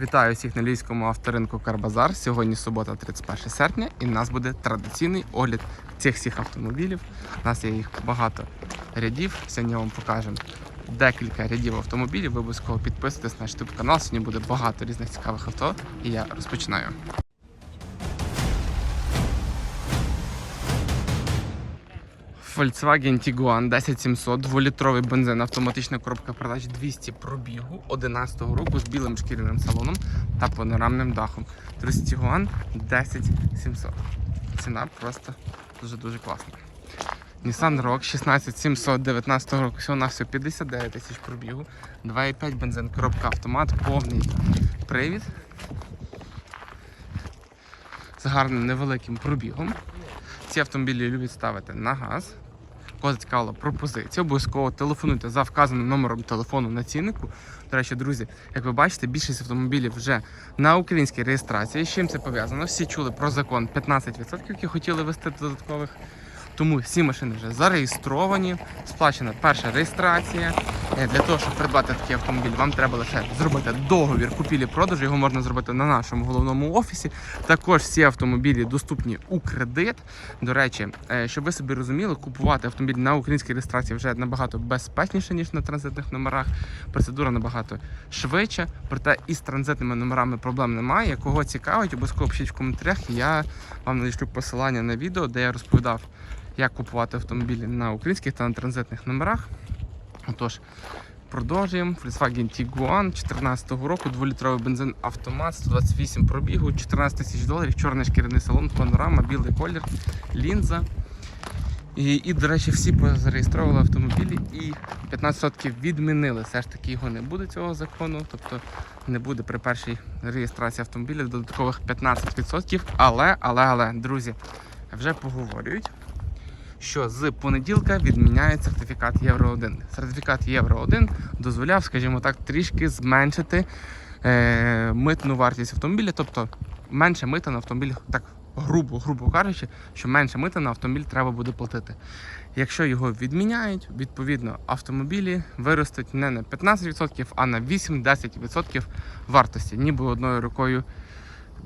Вітаю всіх на львівському авторинку Карбазар. Сьогодні субота, 31 серпня, і в нас буде традиційний огляд цих всіх автомобілів. У нас є їх багато рядів. Сьогодні вам покажемо декілька рядів автомобілів. Ви обов'язково підписуйтесь на наш YouTube канал. Сьогодні буде багато різних цікавих авто. І я розпочинаю. Volkswagen Tiguan 10700, 2-літровий бензин, автоматична коробка передач 200 пробігу 11-го року з білим шкіряним салоном та панорамним дахом. Друзі, Tiguan 10700. Ціна просто дуже-дуже класна. Nissan Rogue 16700 19 року, всього на всього 59 тисяч пробігу, 2,5 бензин, коробка автомат, повний привід з гарним невеликим пробігом. Ці автомобілі люблять ставити на газ. Кого зацікавила пропозиція, обов'язково телефонуйте за вказаним номером телефону на ціннику. До речі, друзі, як ви бачите, більшість автомобілів вже на українській реєстрації. З чим це пов'язано? Всі чули про закон 15%, які хотіли вести додаткових. Тому всі машини вже зареєстровані, сплачена перша реєстрація. Е, Для того, щоб придбати такий автомобіль, вам треба лише зробити договір купівлі-продажу. Його можна зробити на нашому головному офісі. Також всі автомобілі доступні у кредит. До речі, е, щоб ви собі розуміли, купувати автомобіль на українській реєстрації вже набагато безпечніше, ніж на транзитних номерах. Процедура набагато швидша, проте із транзитними номерами проблем немає. Кого цікавить, обов'язково пишіть в коментарях. Я вам надішлю посилання на відео, де я розповідав, як купувати автомобілі на українських та на транзитних номерах. Отож, продовжуємо. Volkswagen Tiguan 2014 року, 2-літровий бензин автомат, 128 пробігу, 14 тисяч доларів, чорний шкіряний салон, панорама, білий колір, лінза. І, і, до речі, всі зареєстрували автомобілі і 15% відмінили. Все ж таки його не буде цього закону. Тобто не буде при першій реєстрації автомобіля додаткових 15%. Але, але, але, друзі, вже поговорюють, що з понеділка відміняє сертифікат Євро 1. Сертифікат Євро 1 дозволяв, скажімо так, трішки зменшити е, митну вартість автомобіля, тобто менше мита на автомобіль, так грубо, грубо кажучи, що менше мита на автомобіль треба буде платити. Якщо його відміняють, відповідно автомобілі виростуть не на 15%, а на 8-10% вартості, ніби одною рукою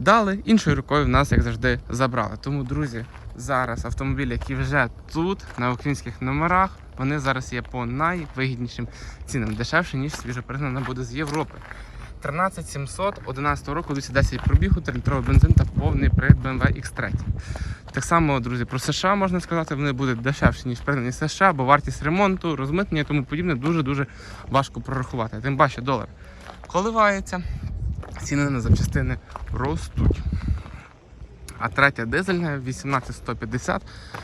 дали, іншою рукою в нас, як завжди, забрали. Тому, друзі, зараз автомобілі, які вже тут, на українських номерах, вони зараз є по найвигіднішим цінам, дешевше, ніж свіжопригнана буде з Європи. 13700 11 року 210 пробігу, 3-літровий бензин та повний привід BMW X3. Так само, друзі, про США можна сказати, вони будуть дешевші, ніж пригнані США, бо вартість ремонту, розмитнення і тому подібне дуже-дуже важко прорахувати. Тим паче долар коливається, ціни на запчастини ростуть. А третя дизельна 18150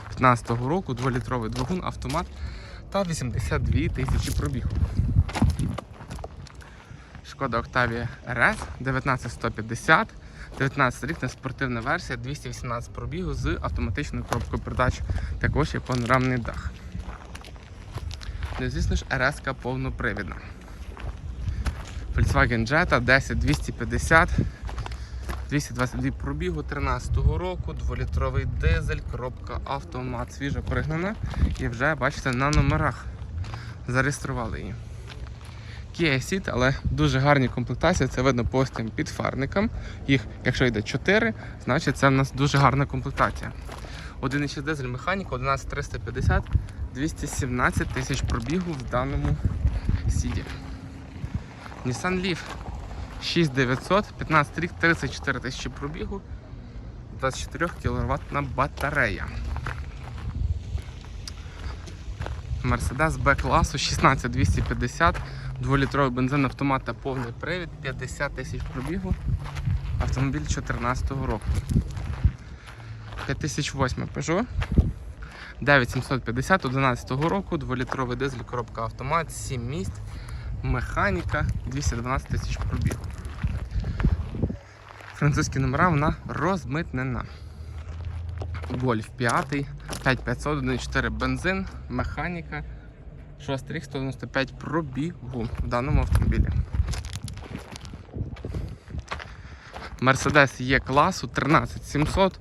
15 року, 2-літровий двигун, автомат та 82 тисячі пробігу. Шкода Octavia RS 19150, 19 рік на спортивна версія, 218 пробігу з автоматичною коробкою передач. Також є панорамний дах. Ну, звісно ж, RS повнопривідна. Volkswagen Jetta 10250, 222 пробігу 13 року, 2-літровий дизель, коробка автомат свіжо пригнана. І вже бачите на номерах зареєстрували її. Kia Ceed, але дуже гарні комплектації. Це видно по ось тим підфарникам. Їх, якщо йде 4, значить це в нас дуже гарна комплектація. 1,6 дизель механіка, 11350, 217 тисяч пробігу в даному сіді. Nissan Leaf 6900, 15 рік, 34 тисячі пробігу, 24 кВт батарея. Mercedes B-класу 16250, 2-літровий бензин автомат та повний привід, 50 тисяч пробігу. Автомобіль 2014 року. 5008 Peugeot. 9750 11 року, 2-літровий дизель, коробка автомат, 7 місць, механіка, 212 тисяч пробігу. Французькі номера вона розмитнена. Гольф 5, 5500, 1.4 бензин, механіка, 6 рік, 195 пробігу в даному автомобілі. Mercedes є класу 13700,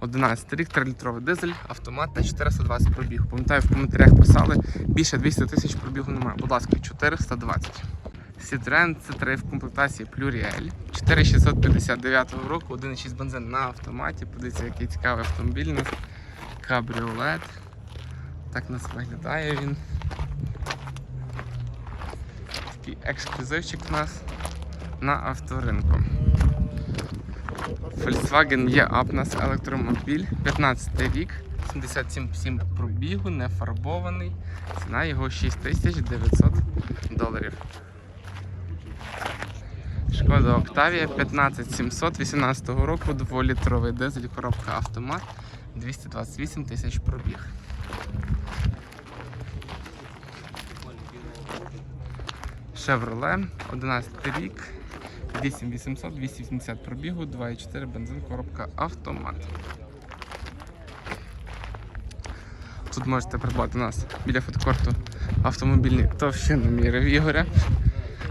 11 рік, 3-літровий дизель, автомат та 420 пробігу. Пам'ятаю, в коментарях писали, більше 200 тисяч пробігу немає. Будь ласка, 420. Citroen C3 в комплектації Pluriel 4659 року, 1,6 бензин на автоматі. Подивіться, який цікавий автомобіль у нас. Кабріолет. Так нас виглядає він. Такий ексклюзивчик у нас на авторинку. Volkswagen E-Up у нас електромобіль, 15 рік, 77 пробігу, не фарбований. Ціна його 6900 доларів. Шкода Октавія. 15700 18 року, 2-літровий дизель, коробка автомат, 228 тисяч пробіг. Chevrolet, 11 рік, 8800, 280 пробігу, 2,4 бензин, коробка автомат. Тут можете придбати у нас біля фудкорту автомобільні товщиноміри в Ігоря.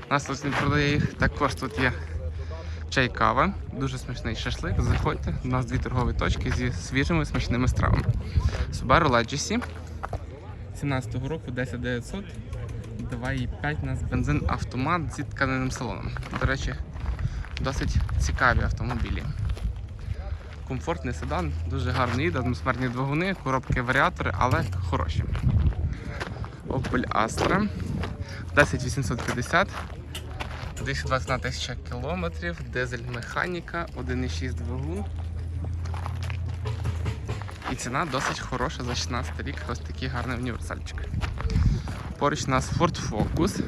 У нас тут він продає їх. Також тут є чай кава, дуже смачний шашлик. Заходьте, у нас дві торгові точки зі свіжими смачними стравами. Subaru Legacy 17-го року 10900, 2,5 у нас бензин автомат зі тканинним салоном. До речі, досить цікаві автомобілі. Комфортний седан, дуже гарний їде, атмосферні двигуни, коробки варіатори, але хороші. Opel Astra 10850, 221 тисяча кілометрів, дизель механіка, 1,6 двигун. І ціна досить хороша за 16 рік, ось такий гарний універсальчик. Поруч у нас Ford Focus.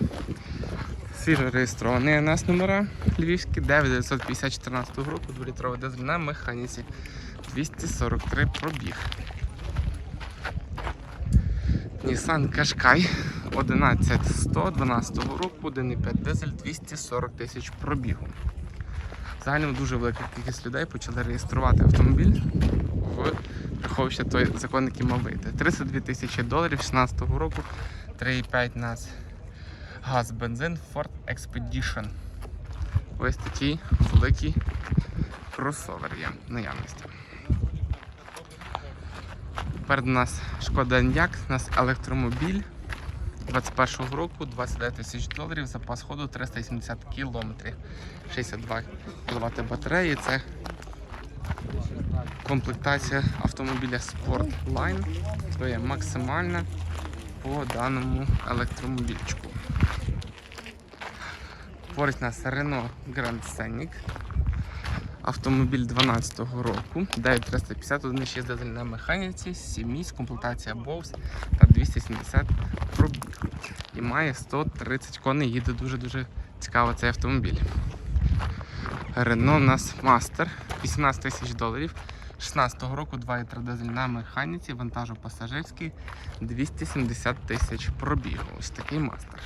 Свіжо реєстрований у нас номера львівські 9950 14 року, 2-літровий дизель на механіці 243 пробіг. Nissan Qashqai 11100 12 року, 1,5 дизель 240 тисяч пробігу. Загально дуже велика кількість людей почали реєструвати автомобіль в приховище той закон, який мав вийти. 32 тисячі доларів 16 року, 3,5 нас газ, бензин Ford Expedition. Ось такий великий кросовер є наявності. Перед нас шкода Enyaq, у нас електромобіль 21-го року, 29 тисяч доларів, запас ходу 370 кілометрів, 62 кВт батареї. Це комплектація автомобіля Sportline. То є максимальна по даному електромобільчику. Поруч нас Renault Grand Scenic. Автомобіль 12-го року, 9350, 1,6 дизель на механіці, 7 місць, комплектація Bose та 270 пробіг. І має 130 коней, їде дуже-дуже цікаво цей автомобіль. Renault нас Master, 18 тисяч доларів. 16-го року 2,3 дизель на механіці, вантажу пасажирський, 270 тисяч пробігу. Ось такий мастер.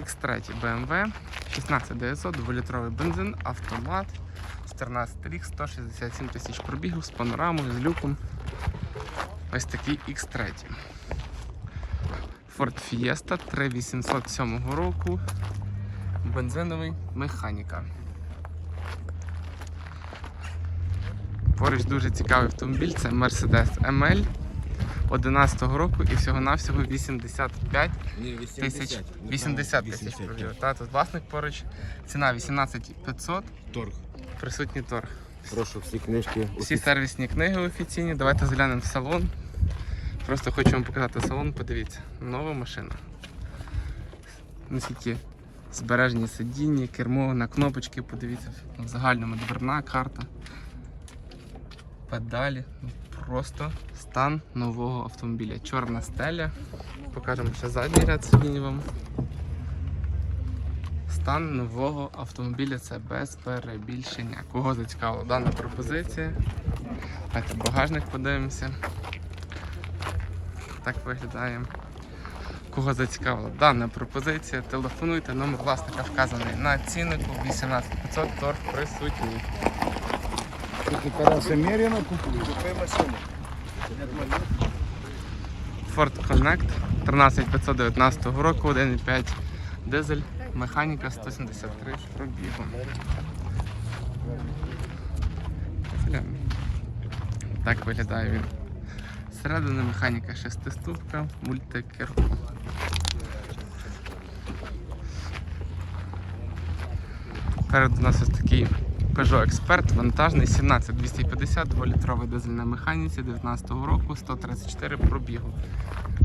X3 BMW 16900, 2-літровий бензин, автомат, 14 рік, 167 тисяч пробігів з панорамою, з люком. Ось такий X3. Ford Fiesta 3807 року. Бензиновий механіка. Поруч дуже цікавий автомобіль, це Mercedes ML 11 року і всього-навсього 85 тисяч 80 тисяч пробігів. Тут власник поруч. Ціна 18500, Торг. присутній торг. Прошу всі книжки. Всі сервісні книги офіційні. Давайте заглянемо в салон. Просто хочу вам показати салон, подивіться. Нова машина. Наскільки збережені сидіння, кермо на кнопочки, подивіться, в загальному дверна карта. Педалі. Просто стан нового автомобіля. Чорна стеля. Покажемо ще задній ряд сидінь вам. Стан нового автомобіля це без перебільшення. Кого зацікавила дана пропозиція? Давайте багажник подивимося. Так виглядає. Кого зацікавила дана пропозиція, телефонуйте, номер власника вказаний на ціннику 18500, торг присутній. Меріна купили. Ford Connect 13519 року, 1,5 дизель, механіка 173 пробігу. Так виглядає він. Зсередини механіка шестиступка, мультикермо. Перед у нас ось такий Peugeot Expert вантажний 17250, 2-літровий дизель на механіці 19 року, 134 пробігу.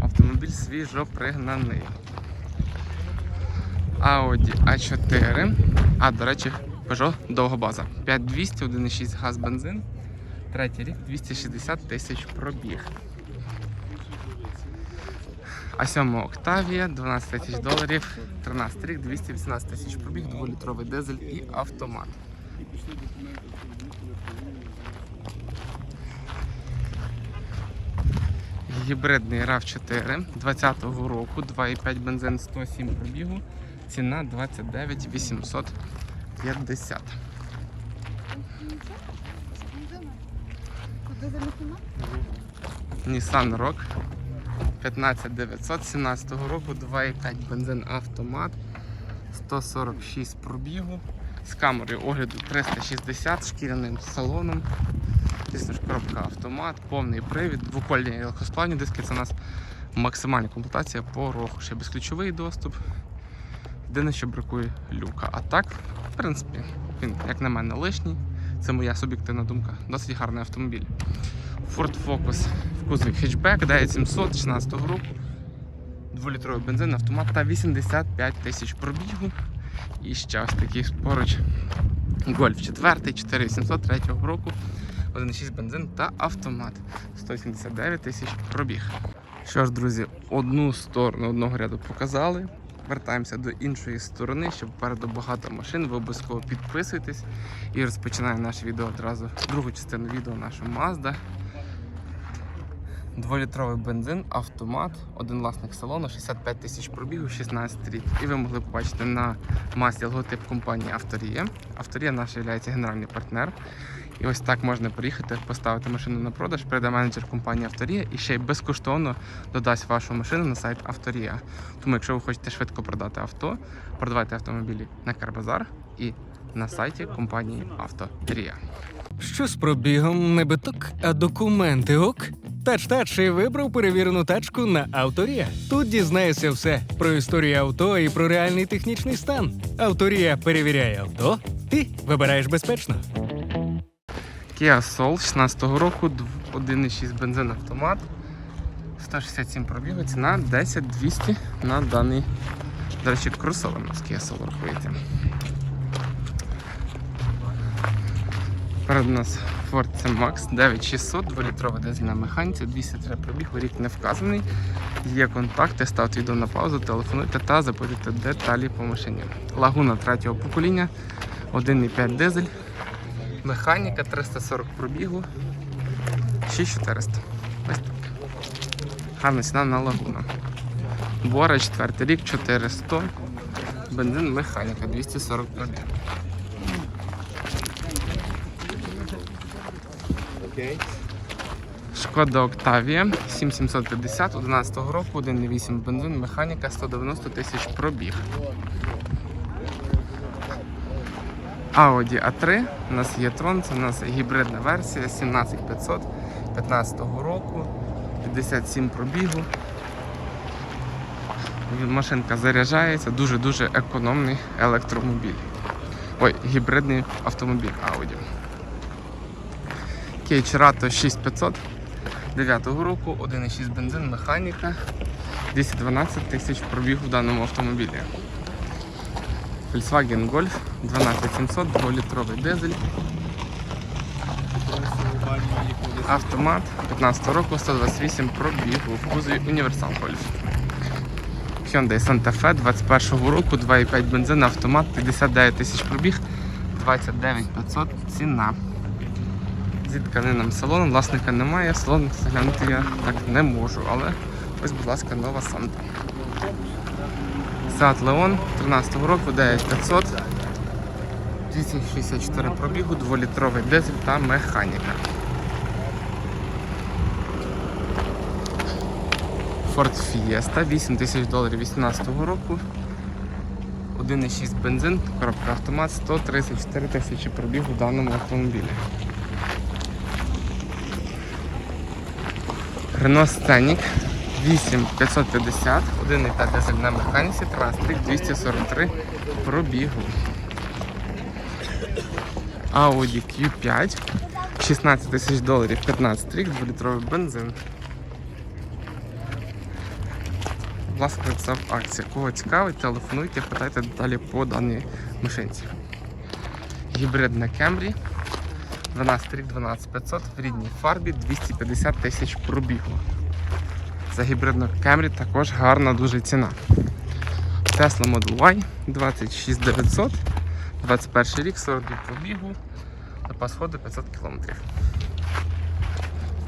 Автомобіль свіжо пригнаний. Audi A4. А, до речі, Peugeot довгобаза. 5200, 1,6 газ бензин. Третій рік 260 тисяч пробіг. А 7 Октавія 12 тисяч доларів, 13 рік, 218 тисяч пробіг, 2-літровий дизель і автомат. Гібридний RAV4 20-го року, 2,5 бензин 107 пробігу, ціна 29 850. Куди залетіла? Nissan Rock 15900 17 року, 2,5 бензин автомат, 146 пробігу, з камерою огляду 360 шкіряним салоном. Звісно ж, коробка автомат, повний привід, двокольні легкосплавні диски. Це у нас максимальна комплектація по руху. Ще безключовий доступ. Єдине, що бракує люка. А так, в принципі, він, як на мене, лишній. Це моя суб'єктивна думка. Досить гарний автомобіль. Ford Focus в кузові хетчбек, 9700 16 року. 2-літровий бензин, автомат та 85 тисяч пробігу. І ще такий поруч Golf 4, 4800 3 року. 1,6 бензин та автомат. 179 тисяч пробіг. Що ж, друзі, одну сторону одного ряду показали. Вертаємося до іншої сторони, щоб попереду багато машин. Ви обов'язково підписуйтесь і розпочинаємо наше відео одразу. Другу частину відео наша Mazda. Дволітровий бензин, автомат, один власник салону, 65 тисяч пробігу, 16 рік. І ви могли побачити на масі логотип компанії Авторія. Авторія наша є генеральний партнер. І ось так можна приїхати, поставити машину на продаж, прийде менеджер компанії Авторія і ще й безкоштовно додасть вашу машину на сайт Авторія. Тому, якщо ви хочете швидко продати авто, продавайте автомобілі на Карбазар і на сайті компанії Авторія. Що з пробігом не биток, а документи ок? Тач-тач і вибрав перевірену тачку на Авторія. Тут дізнаєшся все про історію авто і про реальний технічний стан. Авторія перевіряє авто, ти вибираєш безпечно. Kia Soul 16 року, дв- 1,6 бензин автомат, 167 пробігу, ціна 10 200 на даний, до речі, кросовер у нас Kia Soul рахується. Перед нас Ford C-Max 9600, 2-літрова дизель на механіці, 203 пробігу, рік не вказаний. Є контакти, ставте відео на паузу, телефонуйте та запитуйте деталі по машині. Лагуна третього покоління, 1,5 дизель, Механіка 340 пробігу. 6400. Ось так. Гарна ціна на лагуна. Бора 4 рік 400. Бензин механіка 240 пробігу. Шкода Октавія 7750 11 року, 1,8 бензин, механіка 190 тисяч пробіг. Audi A3, у нас є Tron, це у нас гібридна версія 17500 15 року, 57 пробігу. Машинка заряджається, дуже-дуже економний електромобіль. Ой, гібридний автомобіль Audi. Кейч Rato 6500 9 року, 1,6 бензин, механіка, 212 тисяч пробіг в даному автомобілі. Volkswagen Golf 12700, 2-літровий дизель, автомат 15 року, 128 пробігу в кузові Universal Golf. Hyundai Santa Fe 21 року, 2,5 бензин, автомат, 59 тисяч пробіг, 29 500 ціна. Зі тканинним салоном, власника немає, салон заглянути я так не можу, але ось, будь ласка, нова Санта. Seat Leon 13 року, 9500, 264 пробігу, 2-літровий дизель та механіка. Ford Fiesta 8 тисяч доларів 18 року. 1,6 бензин, коробка автомат, 134 тисячі пробігу в даному автомобілі. Renault Scenic 8550, 1,5 дизель на механіці, 13 243 пробігу. Audi Q5, 16 тисяч доларів, 15 рік, 2-літровий бензин. Власне, це акція. Кого цікавить, телефонуйте, питайте деталі по даній машинці. Гібридна Camry, 12 рік, 12500 в рідній фарбі, 250 тисяч пробігу. За гібридну Camry також гарна дуже ціна. Tesla Model Y 26900, 21 рік, 40 пробігу, запас ходу 500 км.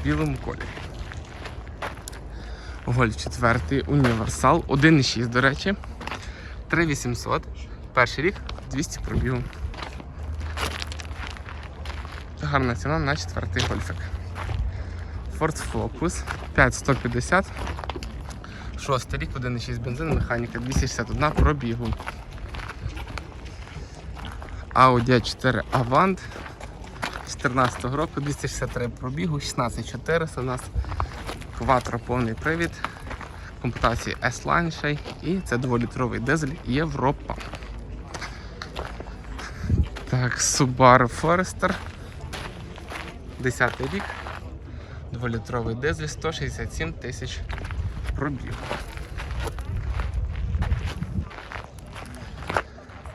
В білому кольорі. Гольф 4 універсал, 1,6 до речі, 3800, перший рік, 200 пробігу. Гарна ціна на четвертий гольфик. Ford Focus 5150. Шостий рік, 1,6 бензин, механіка 261 пробігу. Audi 4 Avant 14 року, 263 пробігу, 16400 у нас Quattro повний привід, комплектації S-Line ще і це 2-літровий дизель Європа. Так, Subaru Forester 10 рік, 2-літровий дизель, 167 тисяч пробіг.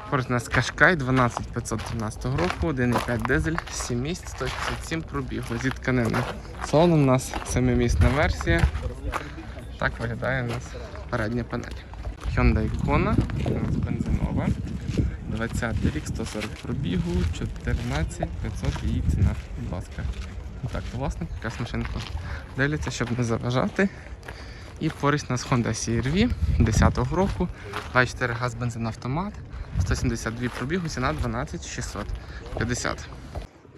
Поруч у нас Кашкай 12513 року, 1,5 дизель, 7 місць, 167 пробігу. Зі тканини. Салон у нас семимісна версія. Так виглядає у нас передня панель. Hyundai Kona, у нас бензинова. 20 рік, 140 пробігу, 14 500 її ціна. Будь ласка. Так, власник, якась машинка. дивляться, щоб не заважати. І поруч у нас Honda CR-V 10-го року, 24 газ бензин автомат, 172 пробігу, ціна 12 650.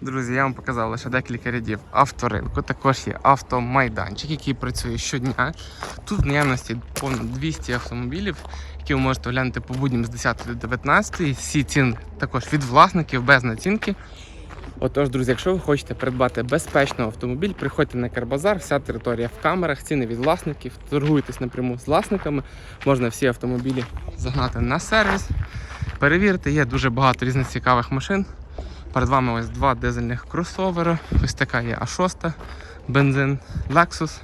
Друзі, я вам показав лише декілька рядів авторинку. Також є автомайданчик, який працює щодня. Тут в наявності понад 200 автомобілів, які ви можете оглянути по будням з 10 до 19. Всі ціни також від власників без націнки. Отож, друзі, якщо ви хочете придбати безпечний автомобіль, приходьте на Карбазар, вся територія в камерах, ціни від власників, торгуйтесь напряму з власниками. Можна всі автомобілі загнати на сервіс. Перевірити, є дуже багато різних цікавих машин. Перед вами ось два дизельних кросовери. Ось така є А6, бензин, Lexus.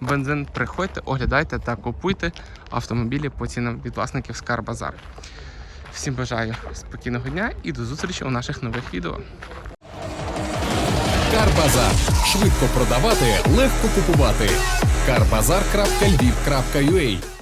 Бензин, приходьте, оглядайте та купуйте автомобілі по цінам від власників з Карбазар. Всім бажаю спокійного дня і до зустрічі у наших нових відео. Карбазар. Швидко продавати, легко купувати. Карбазар.львів.ua